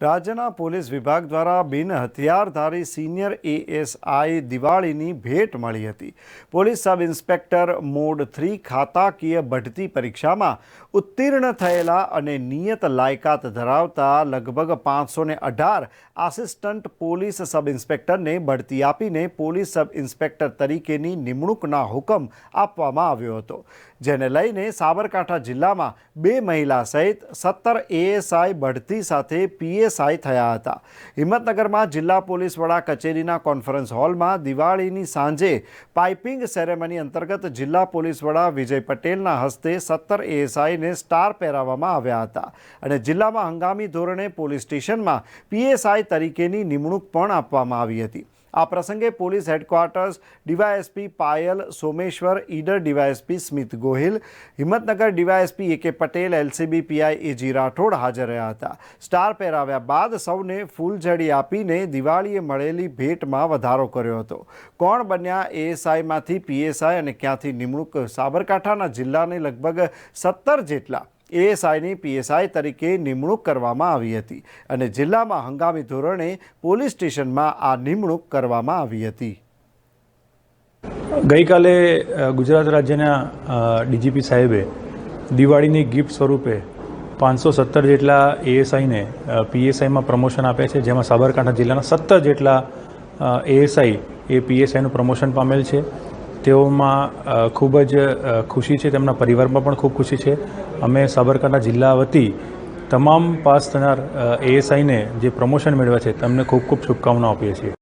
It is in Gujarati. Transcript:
રાજ્યના પોલીસ વિભાગ દ્વારા બિન હથિયારધારી સિનિયર એએસઆઈ દિવાળીની ભેટ મળી હતી. Police sub inspector mode three ખાતાકીય બઢતી પરીક્ષામાં ઉત્તીર્ણ થયેલા અને નિયત લાયકાત ધરાવતા લગભગ પાંચસો ને અઢાર આસિસ્ટન્ટ પોલીસ સબ ઇન્સ્પેક્ટરને બઢતી આપીને પોલીસ સબ ઇન્સ્પેક્ટર તરીકેની નિમણૂકના હુકમ આપવામાં આવ્યો હતો. જેને લઈને સાબરકાંઠા જિલ્લામાં બે મહિલા સહિત સત્તર એએસઆઈ બઢતી સાથે પીએસઆઈ થયા હતા. હિંમતનગરમાં જિલ્લા પોલીસ વડા કચેરીના કોન્ફરન્સ હોલમાં દિવાળીની સાંજે પાઇપિંગ સેરેમની અંતર્ગત જિલ્લા પોલીસ વડા વિજય પટેલના હસ્તે સત્તર એએસઆઈને સ્ટાર પહેરાવવામાં આવ્યા હતા અને જિલ્લામાં હંગામી ધોરણે પોલીસ સ્ટેશનમાં પીએસઆઈ તરીકેની નિમણૂક પણ આપવામાં આવી હતી. આ પ્રસંગે police headquarters DYSP Payal Someshwar, Idar DYSP Smit Gohil, Himmatnagar DYSP A K Patel, LCB PI A G Rathod હાજર રહ્યા હતા. સ્ટાર પહેરાવ્યા બાદ સૌને ફૂલઝડી આપીને દિવાળીએ મળેલી ભેટમાં વધારો કર્યો હતો. કોણ બન્યા એએસઆઈમાંથી પીએસઆઈ અને ક્યાંથી નિમણૂક? સાબરકાંઠાના જિલ્લાને લગભગ સત્તર જેટલા એએસઆઈની પીએસઆઈ તરીકે નિમણૂક કરવામાં આવી હતી અને જિલ્લામાં હંગામી ધોરણે પોલીસ સ્ટેશનમાં આ નિમણૂક કરવામાં આવી હતી. ગઈકાલે ગુજરાત રાજ્યના ડીજીપી સાહેબે દિવાળીની ગિફ્ટ સ્વરૂપે પાંચસો સત્તર જેટલા એએસઆઈને પીએસઆઈમાં પ્રમોશન આપ્યા છે, જેમાં સાબરકાંઠા જિલ્લાના સત્તર જેટલા એએસઆઈ એ પીએસઆઈનું પ્રમોશન પામેલ છે. તેઓમાં ખૂબ જ ખુશી છે, તેમના પરિવારમાં પણ ખૂબ ખુશી છે. અમે સાબરકાંઠા જિલ્લા વતી તમામ પાસ થનાર એએસઆઈને જે પ્રમોશન મેળવ્યા છે, તેમને ખૂબ ખૂબ શુભકામનાઓ આપીએ છીએ.